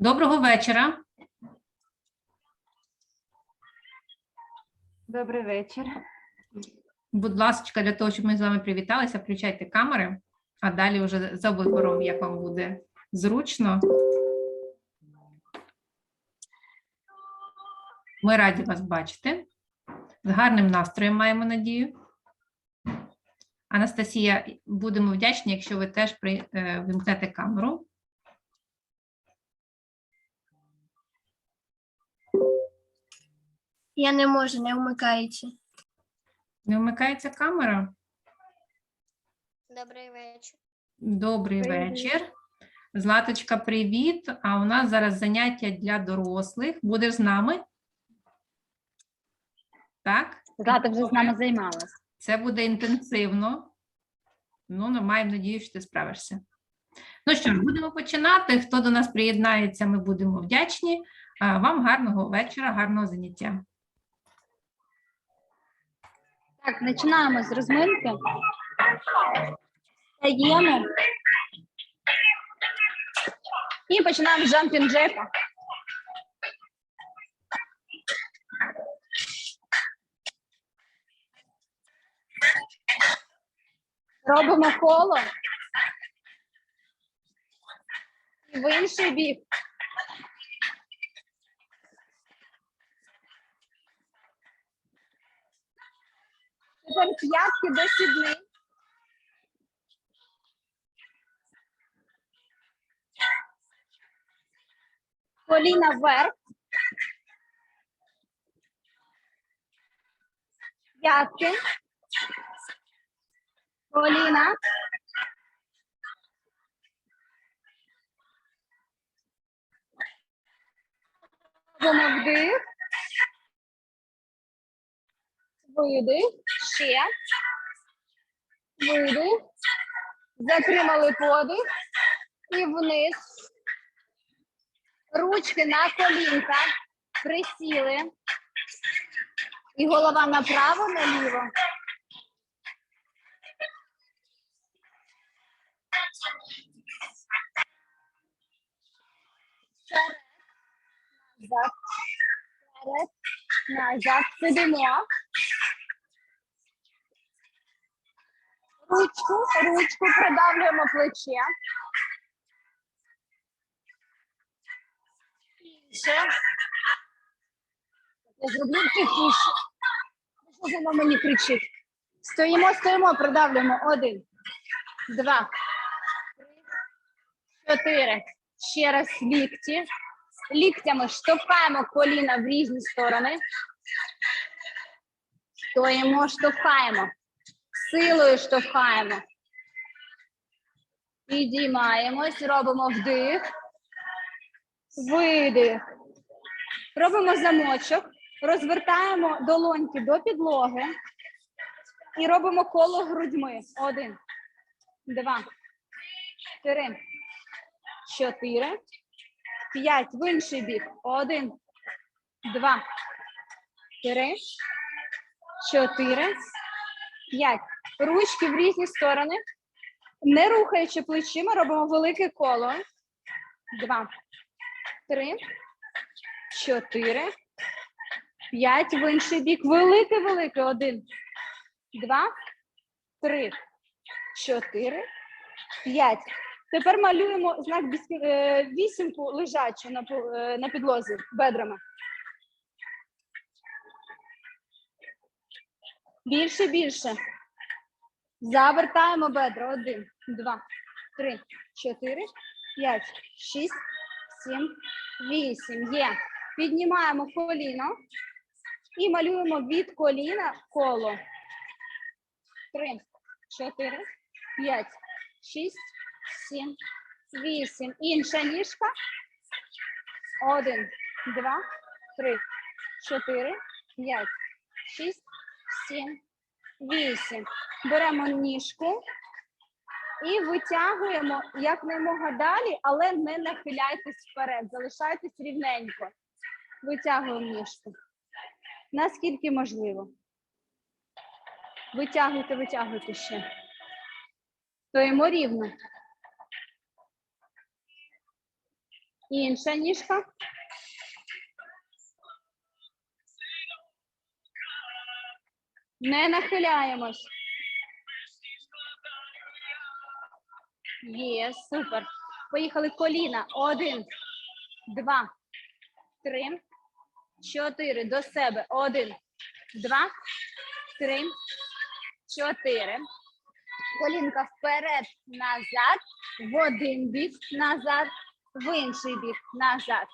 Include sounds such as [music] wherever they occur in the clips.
Доброго вечора. Добрий вечір. Будь ласка, для того, щоб ми з вами привіталися, включайте камери, а далі вже за вибором, як вам буде зручно. Ми раді вас бачити. З гарним настроєм маємо надію. Анастасія, будемо вдячні, якщо ви теж при, е, вимкнете камеру. Я не можу, не вмикається. Не вмикається камера? Добрий вечір. Добрий вечір. Златочка, привіт. А у нас зараз заняття для дорослих. Будеш з нами? Так? Злата вже з нами займалась. Це буде інтенсивно. Ну, ну, маємо надію, що ти справишся. Ну що ж, будемо починати. Хто до нас приєднається, ми будемо вдячні. А Вам гарного вечора, гарного заняття. Так, починаємо з розминки. Стаємо. І починаємо з джампінг джека. Робимо коло. І в інший бік. Тепер п'ятки до сідни. Коліна вверх. П'ятки. Коліна. Робимо вдих. Видих. Ще. Видих. Затримали подих. І вниз. Ручки на колінка. Присіли. І голова направо, наліво. Назад. Назад. Сидимо. Ручку, ручку продавлюємо плече. Ще. Я зроблю тихіше. Що вона мені кричить? Стоїмо, стоїмо, продавлюємо. Один, два, три, чотири. Ще раз лікті. Ліктями штовхаємо коліна в різні сторони. Стоїмо, штовхаємо. Силою штовхаємо. Підіймаємось, робимо вдих, видих. Робимо замочок, розвертаємо долоньки до підлоги і робимо коло грудьми. Один, два, три, чотири, п'ять. В інший бік. Один, два, три, чотири, п'ять. Ручки в різні сторони. Не рухаючи плечима, робимо велике коло. Два, три, чотири, п'ять. В інший бік. Велике, велике. Один, два, три, чотири, п'ять. Тепер малюємо знак е, вісімку лежачу на, е, на підлозі бедрами. Більше, більше. Завертаємо бедра. Один, два, три, чотири, п'ять, шість, сім, вісім. Є. Піднімаємо коліно і малюємо від коліна коло. Три, чотири, п'ять, шість, сім, вісім. Інша ніжка. Один, два, три, чотири, п'ять, шість, сім, вісім. Беремо ніжку і витягуємо якнаймога далі, але не нахиляйтесь вперед. Залишайтесь рівненько. Витягуємо ніжку. Наскільки можливо. Витягуйте, витягуйте ще. Стоїмо рівно. Інша ніжка. Не нахиляємось. Є, супер. Поїхали коліна. Один, два, три, чотири. До себе. Один, два, три, чотири. Колінка вперед, назад, в один бік, назад, в інший бік, назад.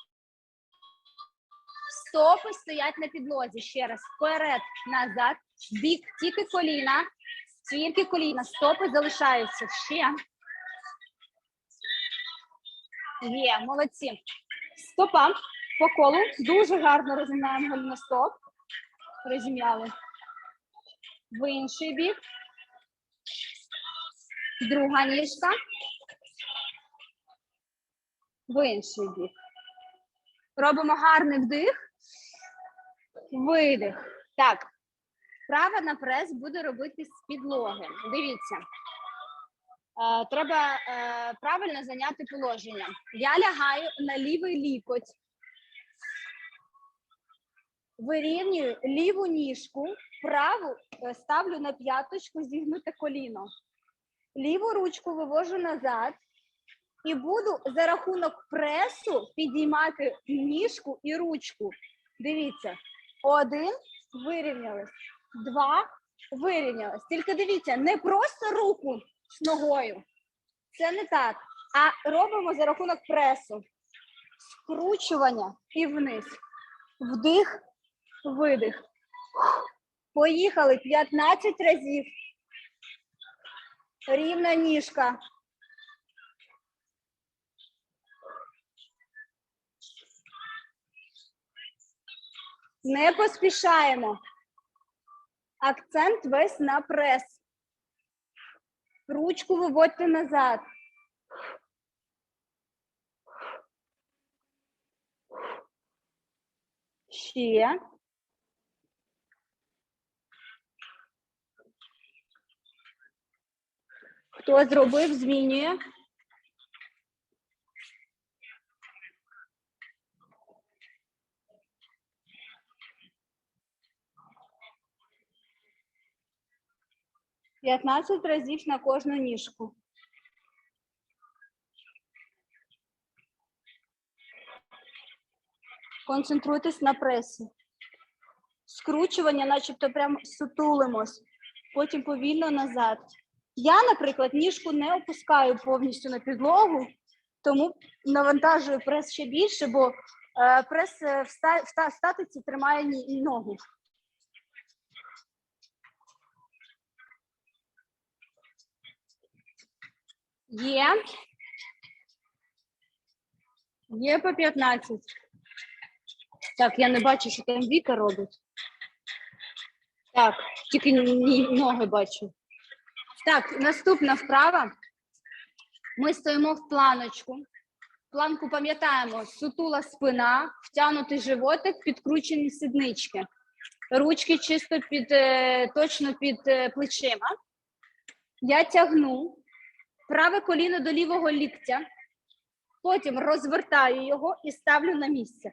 Стопи стоять на підлозі. Ще раз. Вперед, назад, бік, тільки коліна, тільки коліна, стопи залишаються. Ще. Є, молодці. Стопа по колу. Дуже гарно розімнаємо голеностоп. Розім'яли. В інший бік. Друга ніжка. В інший бік. Робимо гарний вдих. Видих. Так. Права на прес буде робити з підлоги. Дивіться. Е, треба е, правильно зайняти положення. Я лягаю на лівий лікоть. Вирівнюю ліву ніжку, праву е, ставлю на п'яточку, зігнуте коліно. Ліву ручку вивожу назад і буду за рахунок пресу підіймати ніжку і ручку. Дивіться, один вирівнялись, два вирівнялись. Тільки дивіться, не просто руку з ногою. Це не так. А робимо за рахунок пресу. Скручування і вниз. Вдих, видих. Поїхали 15 разів. Рівна ніжка. Не поспішаємо. Акцент весь на прес. Ручку виводьте назад. Ще. Хто зробив, змінює. П'ятнадцять разів на кожну ніжку. Концентруйтесь на пресі. Скручування, начебто прям сутулимось, потім повільно назад. Я, наприклад, ніжку не опускаю повністю на підлогу, тому навантажую прес ще більше, бо е, прес е, в статиці тримає ногу. Є. Є по 15. Так, я не бачу, що там Віка робить. Так, тільки ноги бачу. Так, наступна вправа. Ми стоїмо в планочку. Планку пам'ятаємо: сутула спина, втягнутий животик, підкручені сіднички. Ручки чисто під е, точно під е, плечима. Я тягну праве коліно до лівого ліктя, потім розвертаю його і ставлю на місце.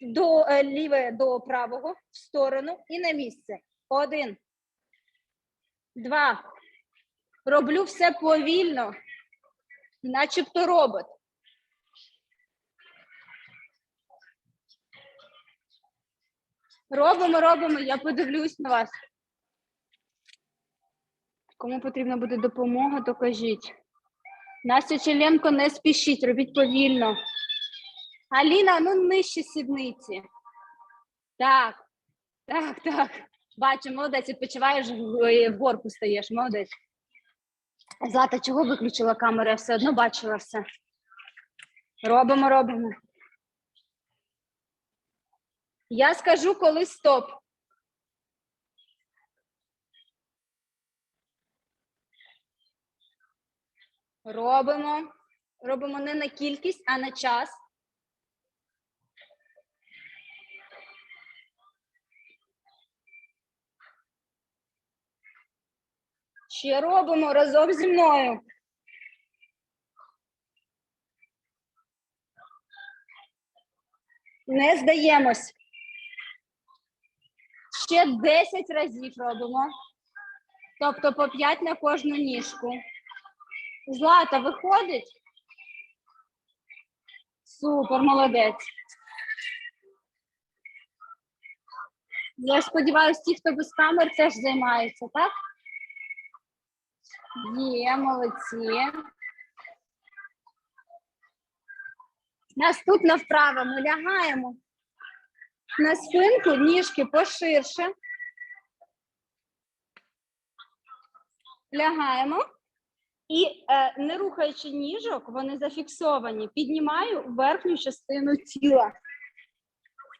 До е, ліве до правого в сторону і на місце. Один, два. Роблю все повільно, начебто робот. Робимо, робимо, я подивлюсь на вас. Кому потрібна буде допомога, то кажіть. Настя Челенко, не спішіть, робіть повільно. Аліна, ну нижче сідниці. Так, так, так. Бачу, молодець, відпочиваєш, в- горку стаєш, молодець. Злата, чого виключила камеру? Я все одно бачила все. Робимо, робимо. Я скажу, коли стоп. Робимо. Робимо не на кількість, а на час. Ще робимо разом зі мною. Не здаємось. Ще 10 разів робимо. Тобто по 5 на кожну ніжку. Злата виходить? Супер, молодець. Я сподіваюся, ті, хто без камер, теж займаються, так? Є, молодці. Наступна вправа. Ми лягаємо на спинку, ніжки поширше. Лягаємо. І е, не рухаючи ніжок, вони зафіксовані. Піднімаю верхню частину тіла.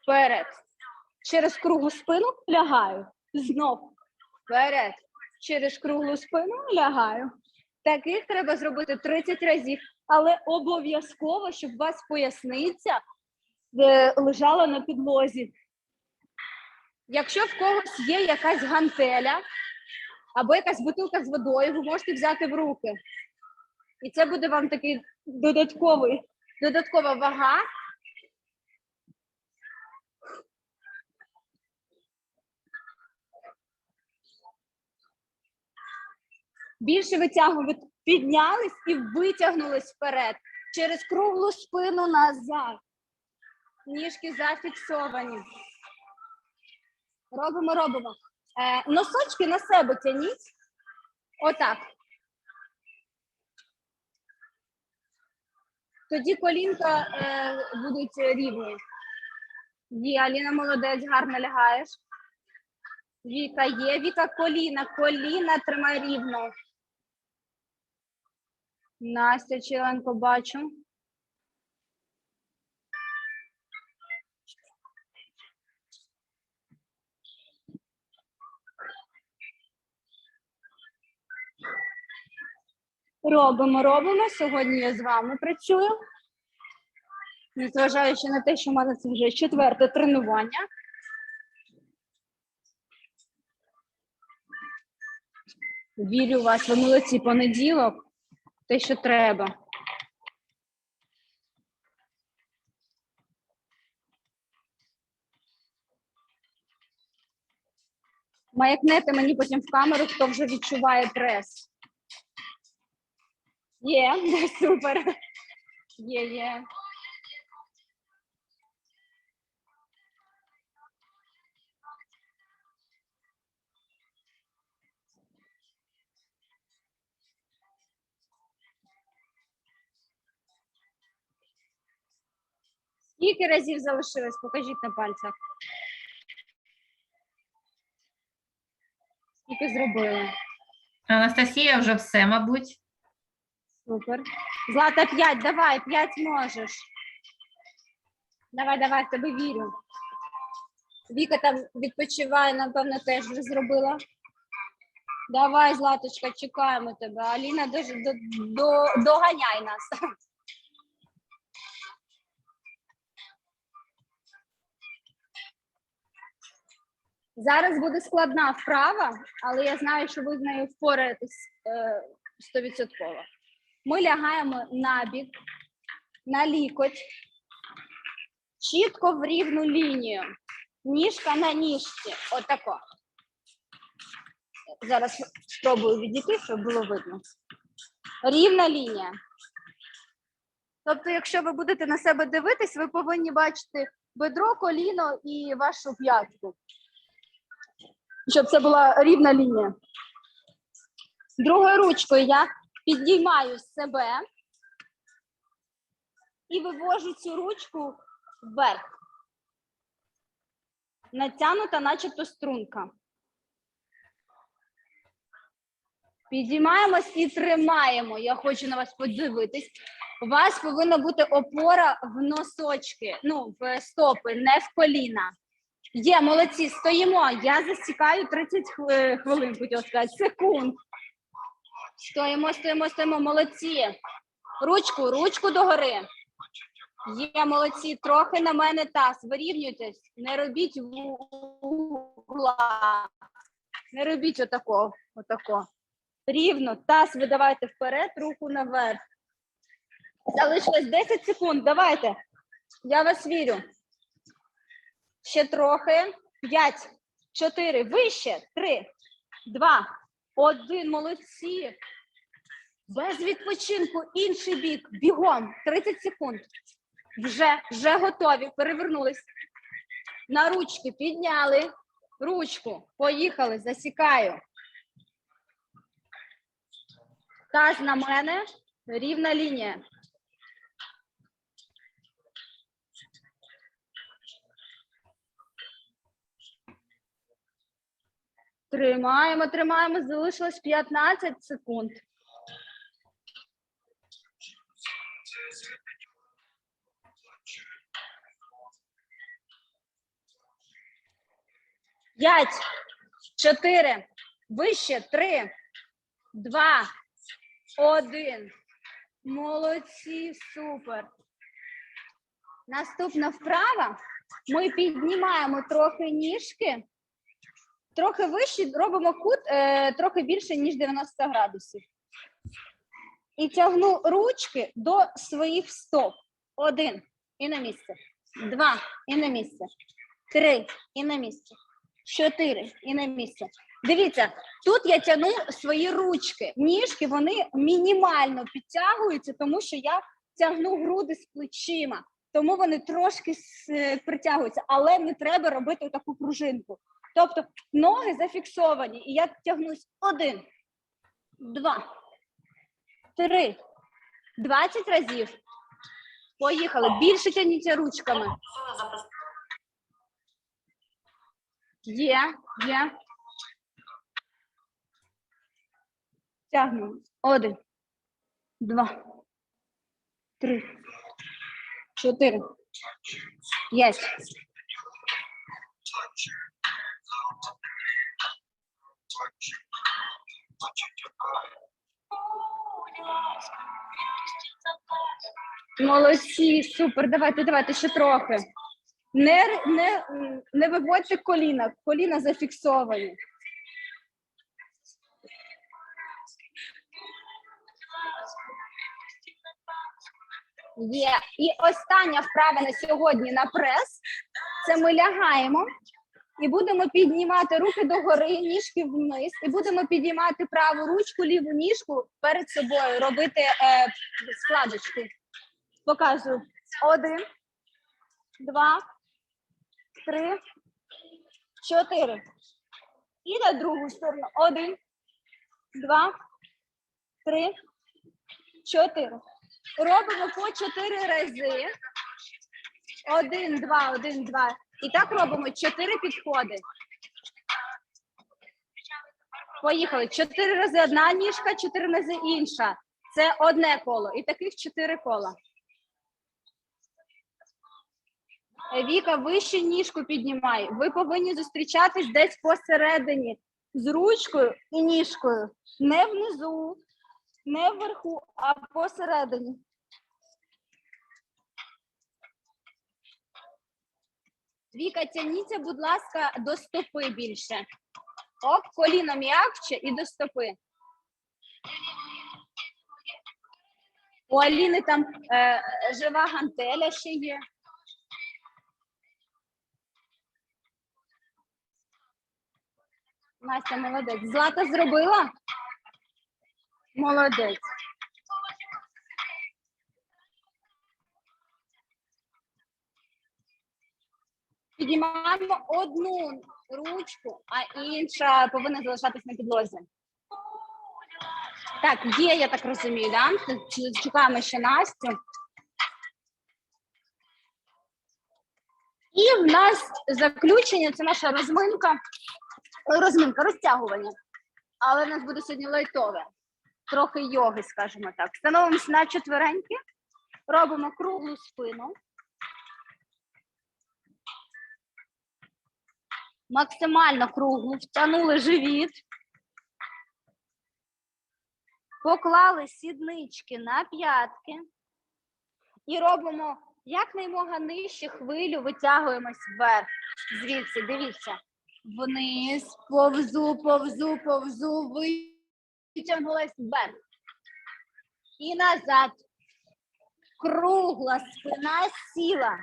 Вперед. Через круглу спину лягаю. Знов. Вперед. Через круглу спину лягаю. Таких треба зробити 30 разів, але обов'язково, щоб у вас поясниця е, лежала на підлозі. Якщо в когось є якась гантеля або якась бутилка з водою, ви можете взяти в руки. І це буде вам такий додатковий, додаткова вага. Більше витягуємо, піднялись і витягнулись вперед. Через круглу спину назад. Ніжки зафіксовані. Робимо, робимо. Е, носочки на себе тяніть. Отак. Тоді колінка е, будуть рівні. Є, Аліна молодець, гарно лягаєш. Віка є, Віка коліна, коліна тримай рівно. Настя Чіленко бачу. Робимо, робимо. Сьогодні я з вами працюю. Незважаючи на те, що в мене це вже четверте тренування. Вірю в вас, ви молодці понеділок. Те, що треба. Маякнете мені потім в камеру, хто вже відчуває прес. Є, [laughs] супер. Є, є. Скільки разів залишилось? Покажіть на пальцях. Скільки зробили? Анастасія вже все, мабуть. Супер. Злата, п'ять, давай, п'ять можеш. Давай, давай, в тебе вірю. Віка там відпочиває, напевно, теж вже зробила. Давай, Златочка, чекаємо тебе. Аліна, до, до, до, доганяй нас. Зараз буде складна вправа, але я знаю, що ви з нею впораєтесь е, стовідсотково. Ми лягаємо на бік, на лікоть, чітко в рівну лінію. Ніжка на ніжці. Отако. Зараз спробую відійти, щоб було видно. Рівна лінія. Тобто, якщо ви будете на себе дивитись, ви повинні бачити бедро, коліно і вашу п'ятку. Щоб це була рівна лінія. Другою ручкою я підіймаю себе і вивожу цю ручку вверх. Натягнута, начебто струнка. Підіймаємось і тримаємо. Я хочу на вас подивитись. У вас повинна бути опора в носочки, ну, в стопи, не в коліна. Є, молодці, стоїмо. Я засікаю 30 хвилин, хотіла сказати, секунд. Стоїмо, стоїмо, стоїмо, молодці. Ручку, ручку догори. Є, молодці, трохи на мене таз. Вирівнюйтесь. Не робіть вугла. Не робіть отако, отако. Рівно, таз видавайте вперед, руку наверх. Залишилось 10 секунд. Давайте. Я вас вірю. Ще трохи. П'ять, чотири, вище, три, два, один. Молодці. Без відпочинку, інший бік. Бігом. 30 секунд. Вже, вже готові. Перевернулись. На ручки підняли. Ручку. Поїхали. Засікаю. Таз на мене. Рівна лінія. Тримаємо, тримаємо. Залишилось 15 секунд. П'ять, чотири, вище, три, два, один. Молодці, супер. Наступна вправа. Ми піднімаємо трохи ніжки, трохи вище, робимо кут е, трохи більше, ніж 90 градусів. І тягну ручки до своїх стоп. Один і на місце. Два і на місце. Три і на місце. Чотири і на місце. Дивіться, тут я тягну свої ручки. Ніжки вони мінімально підтягуються, тому що я тягну груди з плечима. Тому вони трошки е, притягуються, але не треба робити таку пружинку. Тобто ноги зафіксовані, і я тягнусь один, два, три, двадцять разів. Поїхали. Більше тягніться ручками. Є, є. Тягнемо. Один, два, три, чотири, п'ять. Молодці, супер. Давайте, давайте ще трохи. Не, не, не виводьте коліна, коліна зафіксовані. Є. І остання вправа на сьогодні на прес. Це ми лягаємо і будемо піднімати руки догори, ніжки вниз, і будемо підіймати праву ручку, ліву ніжку перед собою, робити е, складочки. Показую. Один, два, три, чотири. І на другу сторону. Один, два, три, чотири. Робимо по чотири рази. Один, два, один, два. І так робимо чотири підходи. Поїхали. Чотири рази одна ніжка, чотири рази інша. Це одне коло. І таких чотири кола. Віка, вище ніжку піднімай. Ви повинні зустрічатись десь посередині з ручкою і ніжкою. Не внизу, не вверху, а посередині. Віка, тягніться, будь ласка, до стопи більше. Оп, коліно м'якче і до стопи. У Аліни там е, жива гантеля ще є. Настя, молодець. Злата зробила? Молодець. Підіймаємо одну ручку, а інша повинна залишатись на підлозі. Так, є, я так розумію, да? Чекаємо ще Настю. І в нас заключення це наша розминка. Розминка, розтягування. Але в нас буде сьогодні лайтове. Трохи йоги, скажімо так. Становимося на четвереньки, робимо круглу спину. Максимально круглу, втягнули живіт. Поклали сіднички на п'ятки. І робимо якнаймога нижче хвилю, витягуємось вверх. Звідси, дивіться. Вниз, повзу, повзу, повзу, витягнулась вверх. І назад. Кругла спина сіла.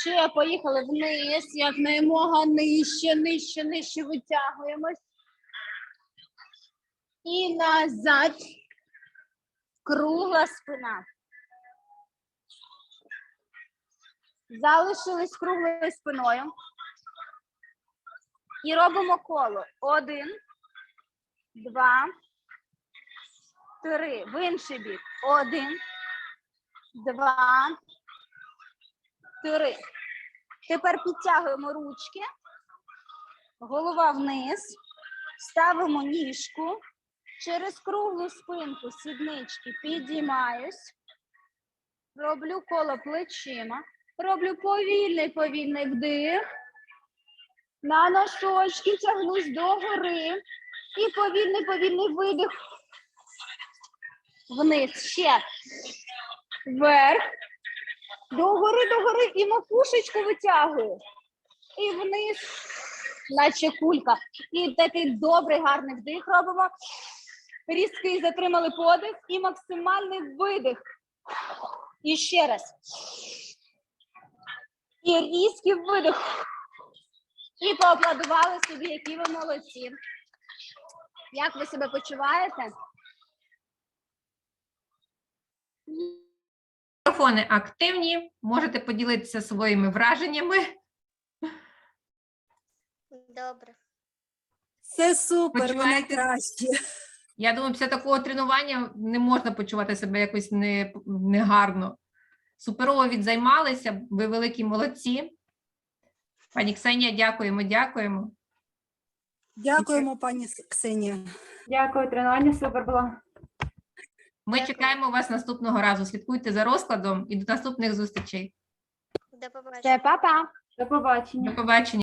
Ще поїхали вниз, як наймога нижче, нижче, нижче витягуємось. І назад. Кругла спина. Залишились круглою спиною. І робимо коло. Один, два, три. В інший бік. Один, два, три. Тепер підтягуємо ручки, голова вниз, ставимо ніжку, через круглу спинку сіднички підіймаюсь, роблю коло плечима, роблю повільний повільний вдих, на носочки тягнусь догори і повільний повільний видих. Вниз. Ще. Вверх. Догори, догори і макушечку витягую. І вниз, наче кулька. І такий добрий, гарний вдих робимо. Різкий затримали подих і максимальний видих. І ще раз. І різкий видих. І поаплодували собі, які ви молодці. Як ви себе почуваєте? Мікрофони активні, можете поділитися своїми враженнями. Добре. Все супер, ви Почуваєте? найкращі. Я думаю, після такого тренування не можна почувати себе якось не, негарно. Суперово відзаймалися, ви великі молодці. Пані Ксенія, дякуємо, дякуємо. Дякуємо, пані С- Ксенія. Дякую, тренування супер було. Ми Дякую. чекаємо вас наступного разу. Слідкуйте за розкладом і до наступних зустрічей. До побачення. Все, па-па. До побачення. До побачення.